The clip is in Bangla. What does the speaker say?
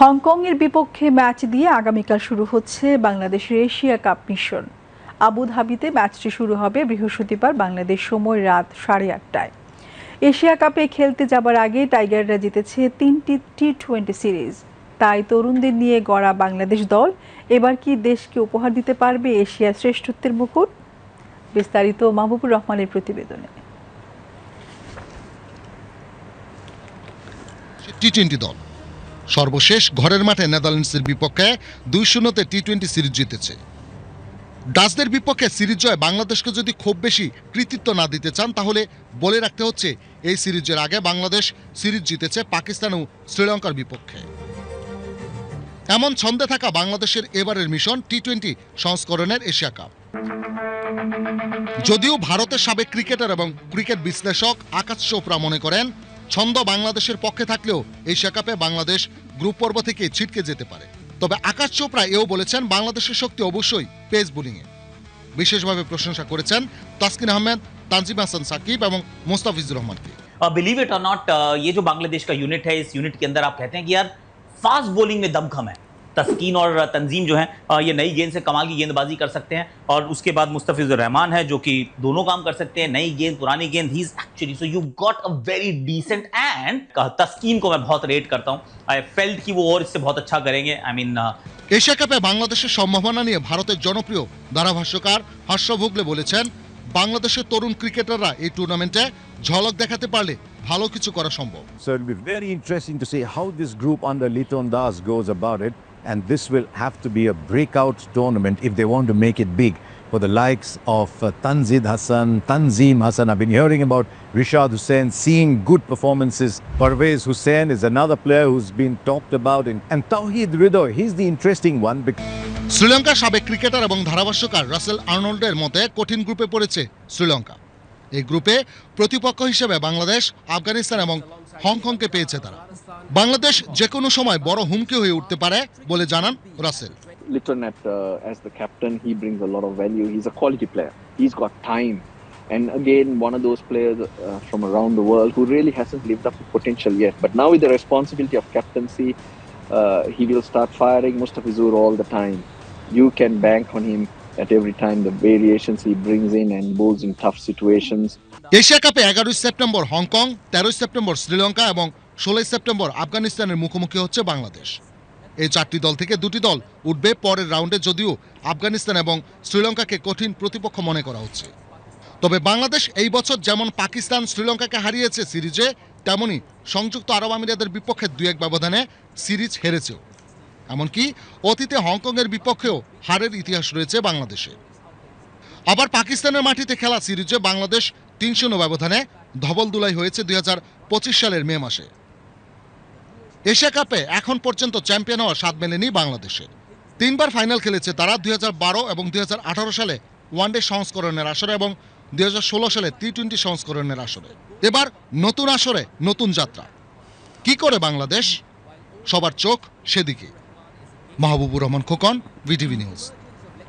হংকংয়ের বিপক্ষে ম্যাচ দিয়ে আগামীকাল শুরু হচ্ছে বাংলাদেশের এশিয়া কাপ মিশন। আবুধাবিতে ম্যাচটি শুরু হবে বৃহস্পতিবার বাংলাদেশ সময় রাত সাড়ে আটটায়। এশিয়া কাপে খেলতে যাবার আগে টাইগাররা জিতেছে তিনটি টি টোয়েন্টি সিরিজ। তাই তরুণদের নিয়ে গড়া বাংলাদেশ দল এবার কি দেশকে উপহার দিতে পারবে এশিয়ার শ্রেষ্ঠত্বের মুকুট? বিস্তারিত মাহবুবুর রহমানের প্রতিবেদনে। টি টোয়েন্টি দল। সর্বশেষ ঘরের মাঠে নেদারল্যান্ডসের বিপক্ষে দুই শূন্যতে টি টোয়েন্টি সিরিজ জিতেছে। ডাচদের বিপক্ষে সিরিজ জয় বাংলাদেশকে যদি খুব বেশি কৃতিত্ব না দিতে চান, তাহলে বলে রাখতে হচ্ছে, এই সিরিজের আগে বাংলাদেশ সিরিজ জিতেছে পাকিস্তান ও শ্রীলঙ্কার বিপক্ষে। এমন ছন্দে থাকা বাংলাদেশের এবারের মিশন টি টোয়েন্টি সংস্করণের এশিয়া কাপ। যদিও ভারতের সাবেক ক্রিকেটার এবং ক্রিকেট বিশ্লেষক আকাশ চোপড়া মনে করেন ছন্দ বাংলাদেশের পক্ষে থাকলেও এশিয়া কাপে বাংলাদেশ গ্রুপ পর্ব থেকে ছিটকে যেতে পারে তবে আকাশ চোপড়া এও বলেছেন বাংলাদেশের শক্তি অবশ্যই পেস বোলিংয়ে বিশেষভাবে প্রশংসা করেছেন তাসকিন আহমেদ তানজিম হাসান সাকিব এবং মোস্তাফিজুর রহমানকে बिलीव इट और नॉट ये जो बांग्लादेश का यूनिट है इस यूनिट के अंदर आप कहते हैं कि यार फास्ट बॉलिंग में दमखम है तस्कीन और तंजीम जो है अ, ये नई गेंद से कमाल की गेंदबाजी कर सकते हैं और उसके बाद मुस्तफिजुर रहमान है जो कि दोनों काम कर सकते हैं नई गेंद पुरानी गेंद he is actually so you got a very decent and Taskin को मैं बहुत रेट करता हूँ आई फेल्ट कि वो और इससे बहुत अच्छा करेंगे आई मीन এশিয়া কাপে বাংলাদেশের সম্ভাবনা নিয়ে ভারতের জনপ্রিয় ধারাভাষ্যকার হর্ষ ভোগলে বলেছেন বাংলাদেশের তরুণ ক্রিকেটাররা এই টুর্নামেন্টে ঝলক দেখাতে পারলে ভালো কিছু করা সম্ভব So it'll be very interesting to see how this group under Liton Das goes about it. And this will have to be a breakout tournament if they want to make it big for the likes of uh, Tanzid Hassan, Tanzim Hassan. I've been hearing about Rishad Hussain, seeing good performances. Parvez Hussain is another player who's been talked about. In, and Tawheed Rido, he's the interesting one শ্রীলঙ্কার সাবেক ক্রিকেটার এবং ধারাভাষ্যকার রাসেল আর্নল্ডের মতে কঠিন গ্রুপে পড়েছে শ্রীলঙ্কা এই গ্রুপে প্রতিপক্ষ হিসেবে বাংলাদেশ আফগানিস্তান এবং হংকংকে পেয়েছে তারা বাংলাদেশ যে কোনো সময় বড় হুমকি হয়ে উঠতে পারে বলে জানান Russell Litton at uh, as the captain, he brings a lot of value. He's a quality player. He's got time, and again, one of those players uh, from around the world who really hasn't lived up to potential yet. But now with the responsibility of captaincy, uh, he will start firing Mustafizur all the time. You can bank on him at every time. The variations he brings in and bowls in tough situations. Asia কাপে এগারোই সেপ্টেম্বর হংকং তেরোই সেপ্টেম্বর শ্রীলঙ্কা এবং ষোলোই সেপ্টেম্বর আফগানিস্তানের মুখোমুখি হচ্ছে বাংলাদেশ। এই চারটি দল থেকে দুটি দল উঠবে পরের রাউন্ডে যদিও আফগানিস্তান এবং শ্রীলঙ্কাকে কঠিন প্রতিপক্ষ মনে করা হচ্ছে। তবে বাংলাদেশ এই বছর যেমন পাকিস্তান শ্রীলঙ্কাকে হারিয়েছে সিরিজে, তেমনি সংযুক্ত আরব আমিরাতের বিপক্ষে দুই এক ব্যবধানে সিরিজ হেরেছেও। এমনকি অতীতে হংকংয়ের বিপক্ষেও হারের ইতিহাস রয়েছে বাংলাদেশে। আবার পাকিস্তানের মাটিতে খেলা সিরিজে বাংলাদেশ তিন শূন্য ব্যবধানে ধবলদুলাই হয়েছে দুই হাজার পঁচিশ সালের মে মাসে। এশিয়া কাপে এখন পর্যন্ত চ্যাম্পিয়ন হওয়ার স্বাদ মেলেনি বাংলাদেশে তিনবার ফাইনাল খেলেছে তারা দুই হাজার বারো এবং দুই হাজার আঠারো সালে ওয়ানডে সংস্করণের আসরে এবং দুই হাজার ষোলো সালে টি টোয়েন্টি সংস্করণের আসরে। এবার নতুন আসরে নতুন যাত্রা। কি করে বাংলাদেশ? সবার চোখ সেদিকে। Mahbubur Rahman Khokon VTV news.